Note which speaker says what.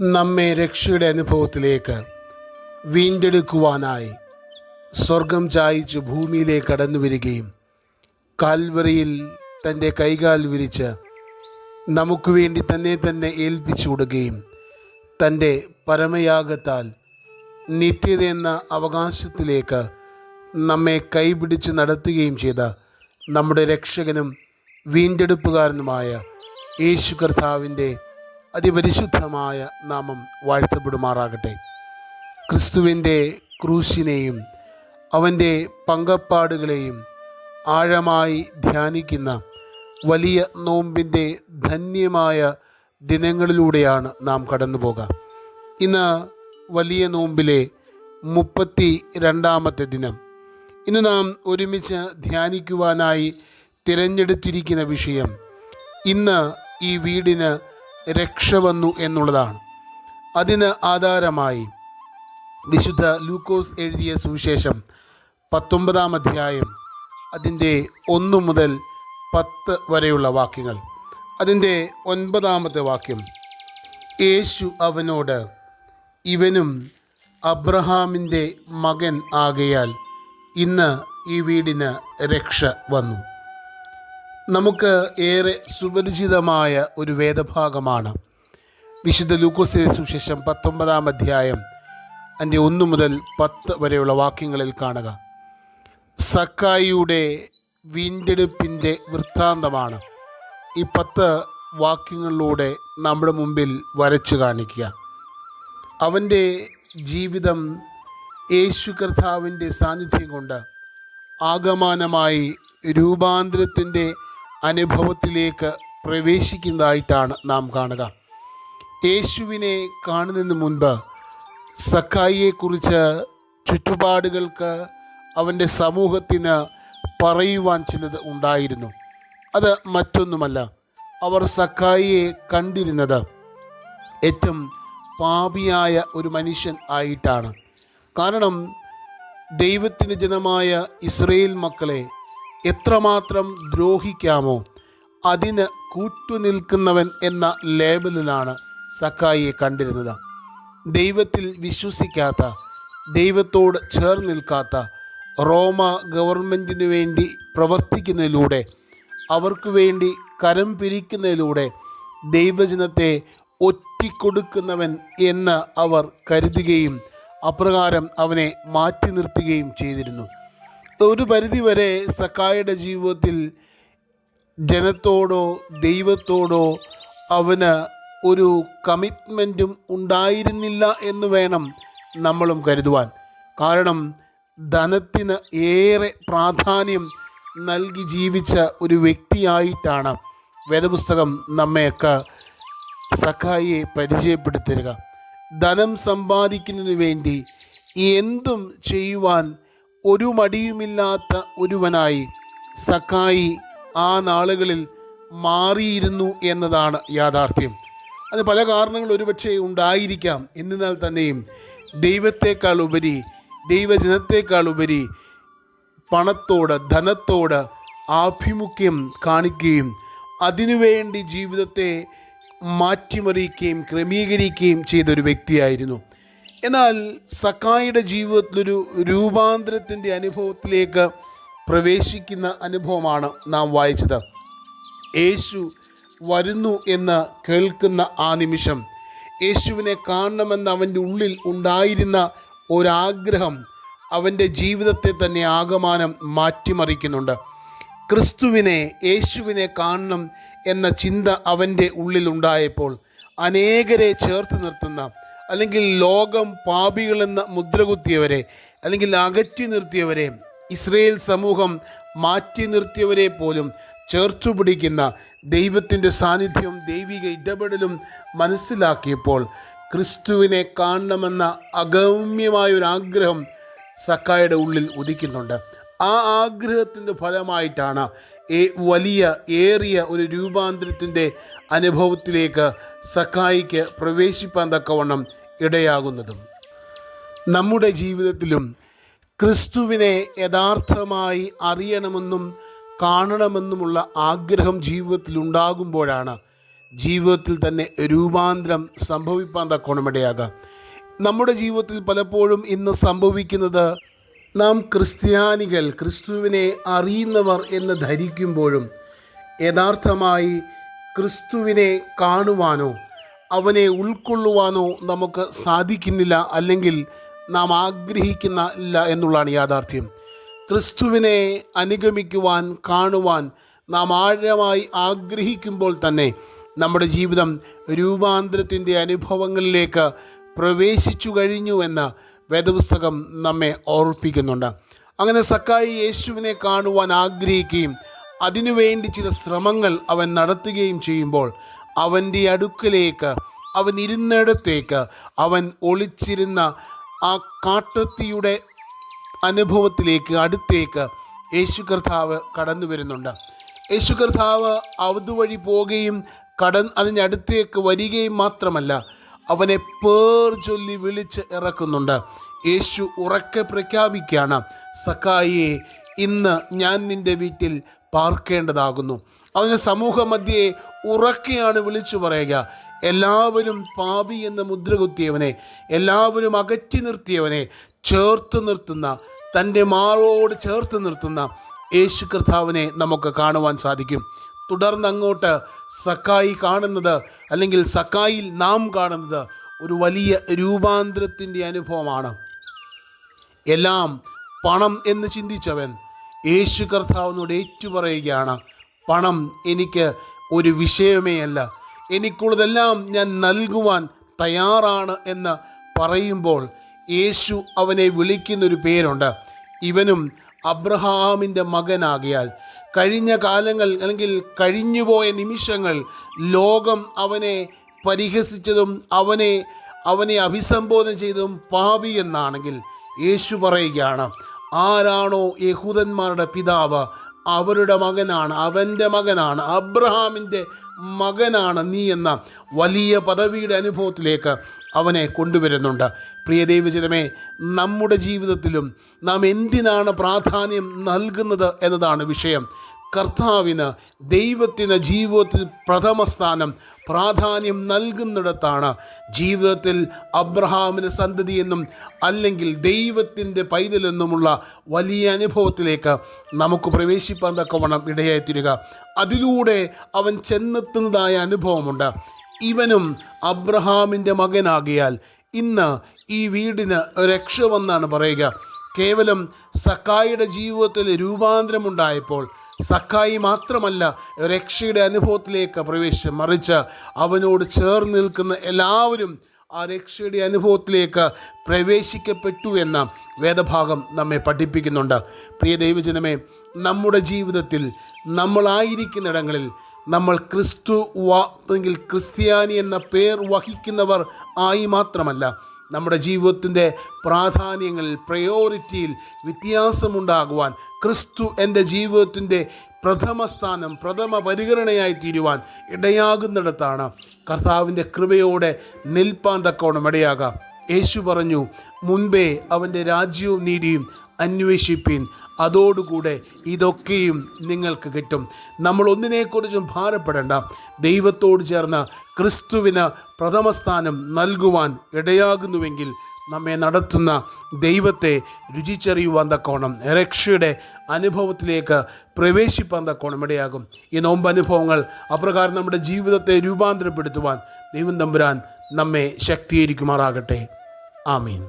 Speaker 1: നമ്മെ രക്ഷയുടെ അനുഭവത്തിലേക്ക് വീണ്ടെടുക്കുവാനായി സ്വർഗം ചായിച്ച് ഭൂമിയിലേക്ക് കടന്നു വരികയും കാൽവറിയിൽ തന്റെ കൈകാൽ വിരിച്ച് നമുക്ക് വേണ്ടി തന്നെ തന്നെ ഏൽപ്പിച്ചു വിടുകയും തന്റെ പരമയാഗത്താൽ നിത്യത എന്ന അവകാശത്തിലേക്ക് നമ്മെ കൈപിടിച്ച് നടത്തുകയും ചെയ്ത നമ്മുടെ രക്ഷകനും വീണ്ടെടുപ്പുകാരനുമായ യേശു കർത്താവിന്റെ അതിപരിശുദ്ധമായ നാമം വാഴ്ത്തപ്പെടുമാറാകട്ടെ. ക്രിസ്തുവിന്റെ ക്രൂശിനെയും അവന്റെ പങ്കപ്പാടുകളെയും ആഴമായി ധ്യാനിക്കുന്ന വലിയ നോമ്പിന്റെ ധന്യമായ ദിനങ്ങളിലൂടെയാണ് നാം കടന്നു പോകാം ഇന്ന് വലിയ നോമ്പിലെ മുപ്പത്തി രണ്ടാമത്തെ ദിനം. ഇന്ന് നാം ഒരുമിച്ച് ധ്യാനിക്കുവാനായി തിരഞ്ഞെടുത്തിരിക്കുന്ന വിഷയം ഇന്ന് ഈ വീടിന് രക്ഷ വന്നു എന്നുള്ളതാണ്. അതിന് ആധാരമായി വിശുദ്ധ ലൂക്കോസ് എഴുതിയ സുവിശേഷം പത്തൊമ്പതാം അധ്യായം അതിന്റെ ഒന്ന് മുതൽ പത്ത് വരെയുള്ള വാക്യങ്ങൾ. അതിന്റെ ഒൻപതാമത്തെ വാക്യം യേശു അവനോട് ഇവനും അബ്രഹാമിന്റെ മകൻ ആകയാൽ ഇന്ന് ഈ വീടിന് രക്ഷ വന്നു. നമുക്ക് ഏറെ സുപരിചിതമായ ഒരു വേദഭാഗമാണ്. വിശുദ്ധ ലൂക്കോസിലെ സുശേഷം പത്തൊമ്പതാം അധ്യായം അതിന്റെ ഒന്ന് മുതൽ പത്ത് വരെയുള്ള വാക്യങ്ങളിൽ കാണുക. സക്കായിയുടെ വീണ്ടെടുപ്പിന്റെ വൃത്താന്തമാണ് ഈ പത്ത് വാക്യങ്ങളിലൂടെ നമ്മുടെ മുമ്പിൽ വരച്ചു കാണിക്കുക. അവന്റെ ജീവിതം യേശു കർത്താവിന്റെ സാന്നിധ്യം കൊണ്ട് ആഗമാനമായി രൂപാന്തരത്തിന്റെ അനുഭവത്തിലേക്ക് പ്രവേശിക്കുന്നതായിട്ടാണ് നാം കാണുക. യേശുവിനെ കാണുന്നതിന് മുൻപ് സക്കായിയെക്കുറിച്ച് ചുറ്റുപാടുകൾക്ക് അവന്റെ സമൂഹത്തിന് പറയുവാൻ ചിലത് ഉണ്ടായിരുന്നു. അത് മറ്റൊന്നുമല്ല അവർ സക്കായിയെ കണ്ടിരുന്നത് ഏറ്റവും പാപിയായ ഒരു മനുഷ്യൻ ആയിട്ടാണ്. കാരണം ദൈവത്തിന്റെ ജനമായ ഇസ്രയേൽ മക്കളെ എത്രമാത്രം ദ്രോഹിക്കാമോ അതിന് കൂട്ടുനിൽക്കുന്നവൻ എന്ന ലേബലിലാണ് സക്കായിയെ കണ്ടിരുന്നത്. ദൈവത്തിൽ വിശ്വസിക്കാത്ത ദൈവത്തോട് ചേർന്ന് നിൽക്കാത്ത റോമ ഗവൺമെന്റിനു വേണ്ടി പ്രവർത്തിക്കുന്നതിലൂടെ അവർക്ക് വേണ്ടി കരം പിരിക്കുന്നതിലൂടെ ദൈവജനത്തെ ഒറ്റിക്കൊടുക്കുന്നവൻ എന്ന് അവർ കരുതുകയും അപ്രകാരം അവനെ മാറ്റി നിർത്തുകയും ചെയ്തിരുന്നു. ഒരു പരിധിവരെ സക്കായുടെ ജീവിതത്തിൽ ജനത്തോടോ ദൈവത്തോടോ അവന് ഒരു കമ്മിറ്റ്മെന്റും ഉണ്ടായിരുന്നില്ല എന്ന് വേണം നമ്മളും കരുതുവാൻ. കാരണം ധനത്തിന് ഏറെ പ്രാധാന്യം നൽകി ജീവിച്ച ഒരു വ്യക്തിയായിട്ടാണ് വേദപുസ്തകം നമ്മയൊക്കെ സഖായിയെ പരിചയപ്പെടുത്തരുക ധനം സമ്പാദിക്കുന്നതിന് വേണ്ടി എന്തും ചെയ്യുവാൻ ഒരു മടിയുമില്ലാത്ത ഒരുവനായി സക്കായി ആ നാളുകളിൽ മാറിയിരുന്നു എന്നതാണ് യാഥാർത്ഥ്യം. അത് പല കാരണങ്ങൾ ഒരുപക്ഷെ ഉണ്ടായിരിക്കാം. എന്നിരുന്നാൽ തന്നെയും ദൈവത്തേക്കാൾ ഉപരി ദൈവജനത്തേക്കാൾ ഉപരി പണത്തോട് ധനത്തോട് ആഭിമുഖ്യം കാണിക്കുകയും അതിനുവേണ്ടി ജീവിതത്തെ മാറ്റിമറിയുകയും ക്രമീകരിക്കുകയും ചെയ്തൊരു വ്യക്തിയായിരുന്നു. എന്നാൽ സക്കായിയുടെ ജീവിതത്തിലൊരു രൂപാന്തരത്തിന്റെ അനുഭവത്തിലേക്ക് പ്രവേശിക്കുന്ന അനുഭവമാണ് നാം വായിച്ചത്. യേശു വരുന്നു എന്ന് കേൾക്കുന്ന ആ നിമിഷം യേശുവിനെ കാണണമെന്ന് അവന്റെ ഉള്ളിൽ ഉണ്ടായിരുന്ന ഒരാഗ്രഹം അവന്റെ ജീവിതത്തെ തന്നെ ആകമാനം മാറ്റിമറിക്കുന്നുണ്ട്. ക്രിസ്തുവിനെ യേശുവിനെ കാണണം എന്ന ചിന്ത അവന്റെ ഉള്ളിലുണ്ടായപ്പോൾ അനേകരെ ചേർത്ത് നിർത്തുന്ന അല്ലെങ്കിൽ ലോകം പാപികളെന്ന മുദ്രകുത്തിയവരെ അല്ലെങ്കിൽ അകറ്റി നിർത്തിയവരെ ഇസ്രയേൽ സമൂഹം മാറ്റി നിർത്തിയവരെ പോലും ചേർത്തു പിടിക്കുന്ന ദൈവത്തിന്റെ സാന്നിധ്യവും ദൈവിക ഇടപെടലും മനസ്സിലാക്കിയപ്പോൾ ക്രിസ്തുവിനെ കാണണമെന്ന അഗമ്യമായൊരാഗ്രഹം സക്കായുടെ ഉള്ളിൽ ഉദിക്കുന്നുണ്ട്. ആ ആഗ്രഹത്തിന്റെ ഫലമായിട്ടാണ് ഏ വലിയ ഏറിയ ഒരു രൂപാന്തരത്തിന്റെ അനുഭവത്തിലേക്ക് സക്കായിക്ക് പ്രവേശിപ്പാൻ തക്കവണ്ണം ഇടയാകുന്നതും നമ്മുടെ ജീവിതത്തിലും ക്രിസ്തുവിനെ യഥാർത്ഥമായി അറിയണമെന്നും കാണണമെന്നുമുള്ള ആഗ്രഹം ജീവിതത്തിൽ ഉണ്ടാകുമ്പോഴാണ് ജീവിതത്തിൽ തന്നെ രൂപാന്തരം സംഭവിപ്പാൻ തക്കോണമിടയാകാം നമ്മുടെ ജീവിതത്തിൽ പലപ്പോഴും ഇന്ന് സംഭവിക്കുന്നത് നാം ക്രിസ്ത്യാനികൾ ക്രിസ്തുവിനെ അറിയുന്നവർ എന്ന് ധരിക്കുമ്പോഴും യഥാർത്ഥമായി ക്രിസ്തുവിനെ കാണുവാനോ അവനെ ഉൾക്കൊള്ളുവാനോ നമുക്ക് സാധിക്കുന്നില്ല അല്ലെങ്കിൽ നാം ആഗ്രഹിക്കുന്ന ഇല്ല എന്നുള്ളതാണ് യാഥാർത്ഥ്യം. ക്രിസ്തുവിനെ അനുഗമിക്കുവാൻ കാണുവാൻ നാം ആഴമായി ആഗ്രഹിക്കുമ്പോൾ തന്നെ നമ്മുടെ ജീവിതം രൂപാന്തരത്തിന്റെ അനുഭവങ്ങളിലേക്ക് പ്രവേശിച്ചു കഴിഞ്ഞു എന്ന് വേദപുസ്തകം നമ്മെ ഓർപ്പിക്കുന്നുണ്ട്. അങ്ങനെ സക്കായി യേശുവിനെ കാണുവാൻ ആഗ്രഹിക്കുകയും അതിനുവേണ്ടി ചില ശ്രമങ്ങൾ അവൻ നടത്തുകയും ചെയ്യുമ്പോൾ അവന്റെ അടുക്കലേക്ക് അവൻ ഇരുന്നിടത്തേക്ക് അവൻ ഒളിച്ചിരുന്ന ആ കാട്ടത്തിയുടെ അനുഭവത്തിലേക്ക് അടുത്തേക്ക് യേശു കർത്താവ് കടന്നു വരുന്നുണ്ട്. യേശു കർത്താവ് അതുവഴി പോവുകയും കടൻ അതിനടുത്തേക്ക് വരികയും മാത്രമല്ല അവനെ പേർ ചൊല്ലി വിളിച്ച് ഇറക്കുന്നുണ്ട്. യേശു ഉറക്കെ പ്രഖ്യാപിക്കുകയാണ് സക്കായിയെ ഇന്ന് ഞാൻ നിന്റെ വീട്ടിൽ പാർക്കേണ്ടതാകുന്നു. അതിന് സമൂഹ മധ്യയെ ഉറക്കെയാണ് വിളിച്ചു പറയുക. എല്ലാവരും പാപി എന്ന് മുദ്ര കുത്തിയവനെ എല്ലാവരും അകറ്റി നിർത്തിയവനെ ചേർത്ത് നിർത്തുന്ന തന്റെ മാറോട് ചേർത്ത് നിർത്തുന്ന യേശു കർത്താവിനെ നമുക്ക് കാണുവാൻ സാധിക്കും. തുടർന്ന് അങ്ങോട്ട് സക്കായി കാണുന്നത് അല്ലെങ്കിൽ സക്കായിൽ നാം കാണുന്നത് ഒരു വലിയ രൂപാന്തരത്തിന്റെ അനുഭവമാണ്. എല്ലാം പണം എന്ന് ചിന്തിച്ചവൻ യേശു കർത്താവിനോട് ഏറ്റുപറയുകയാണ്. പണം എനിക്ക് ഒരു വിഷയമേ അല്ല. എനിക്കുള്ളതെല്ലാം ഞാൻ നൽകുവാൻ തയ്യാറാണ് എന്ന് പറയുമ്പോൾ യേശു അവനെ വിളിക്കുന്നൊരു പേരുണ്ട്. ഇവനും അബ്രഹാമിന്റെ മകനാകിയാൽ. കഴിഞ്ഞ കാലങ്ങൾ അല്ലെങ്കിൽ കഴിഞ്ഞുപോയ നിമിഷങ്ങൾ ലോകം അവനെ പരിഹസിച്ചതും അവനെ അവനെ അഭിസംബോധന ചെയ്തതും പാപി എന്നാണെങ്കിൽ യേശു പറയുകയാണ് ആരാണോ യഹൂദന്മാരുടെ പിതാവ് അവരുടെ മകനാണ് അവന്റെ മകനാണ് അബ്രഹാമിന്റെ മകനാണ് നീ എന്ന വലിയ പദവിയുടെ അനുഭവത്തിലേക്ക് അവനെ കൊണ്ടുവരുന്നുണ്ട്. പ്രിയ ദൈവജനമേ നമ്മുടെ ജീവിതത്തിലും നാം എന്തിനാണ് പ്രാധാന്യം നൽകുന്നത് എന്നതാണ് വിഷയം. കർത്താവിന് ദൈവത്തിന് ജീവിതത്തിൽ പ്രഥമ സ്ഥാനം പ്രാധാന്യം നൽകുന്നിടത്താണ് ജീവിതത്തിൽ അബ്രഹാമിന് സന്തതി എന്നും അല്ലെങ്കിൽ ദൈവത്തിന്റെ പൈതലെന്നുമുള്ള വലിയ അനുഭവത്തിലേക്ക് നമുക്ക് പ്രവേശിപ്പാൻ തക്കവണ്ണം ഇടയായിത്തീരുക അതിലൂടെ അവൻ ചെന്നെത്തുന്നതായ അനുഭവമുണ്ട്. ഇവനും അബ്രഹാമിന്റെ മകനാകിയാൽ ഇന്ന് ഈ വീടിന് രക്ഷ വന്നാണ് പറയുക. കേവലം സക്കായിയുടെ ജീവിതത്തിൽ രൂപാന്തരമുണ്ടായപ്പോൾ സക്കായി മാത്രമല്ല രക്ഷയുടെ അനുഭവത്തിലേക്ക് പ്രവേശിച്ച് മറിച്ച് അവനോട് ചേർന്ന് നിൽക്കുന്ന എല്ലാവരും ആ രക്ഷയുടെ അനുഭവത്തിലേക്ക് പ്രവേശിക്കപ്പെട്ടു എന്ന വേദഭാഗം നമ്മെ പഠിപ്പിക്കുന്നുണ്ട്. പ്രിയ ദൈവജനമേ നമ്മുടെ ജീവിതത്തിൽ നമ്മളായിരിക്കുന്നിടങ്ങളിൽ നമ്മൾ ക്രിസ്തു അല്ലെങ്കിൽ ക്രിസ്ത്യാനി എന്ന പേർ വഹിക്കുന്നവർ ആയി മാത്രമല്ല നമ്മുടെ ജീവിതത്തിന്റെ പ്രാധാന്യങ്ങളിൽ പ്രയോറിറ്റിയിൽ വ്യത്യാസമുണ്ടാകുവാൻ ക്രിസ്തു എന്റെ ജീവിതത്തിന്റെ പ്രഥമ സ്ഥാനം പ്രഥമ പരിഗണനയായി തീരുവാൻ ഇടയാകുന്നിടത്താണ് കർത്താവിന്റെ കൃപയോടെ നിൽപ്പാൻ തക്കോണം ഇടയാകാം. യേശു പറഞ്ഞു മുൻപേ അവന്റെ രാജ്യവും നീതിയും അന്വേഷിപ്പീൻ. അതോടുകൂടെ ഇതൊക്കെയും നിങ്ങൾക്ക് കിട്ടും. നമ്മൾ ഒന്നിനെക്കുറിച്ചും ഭാരപ്പെടേണ്ട. ദൈവത്തോട് ചേർന്ന് ക്രിസ്തുവിന് പ്രഥമസ്ഥാനം നൽകുവാൻ ഇടയാകുന്നുവെങ്കിൽ നമ്മെ നടത്തുന്ന ദൈവത്തെ രുചിച്ചറിയുവാൻ തക്കോണം രക്ഷയുടെ അനുഭവത്തിലേക്ക് പ്രവേശിപ്പാൻ തക്കോണം ഇടയാകും. ഈ നോമ്പ് അനുഭവങ്ങൾ അപ്രകാരം നമ്മുടെ ജീവിതത്തെ രൂപാന്തരപ്പെടുത്തുവാൻ ദൈവം തമ്പുരാൻ നമ്മെ ശക്തീകരിക്കുമാറാകട്ടെ. ആമീൻ.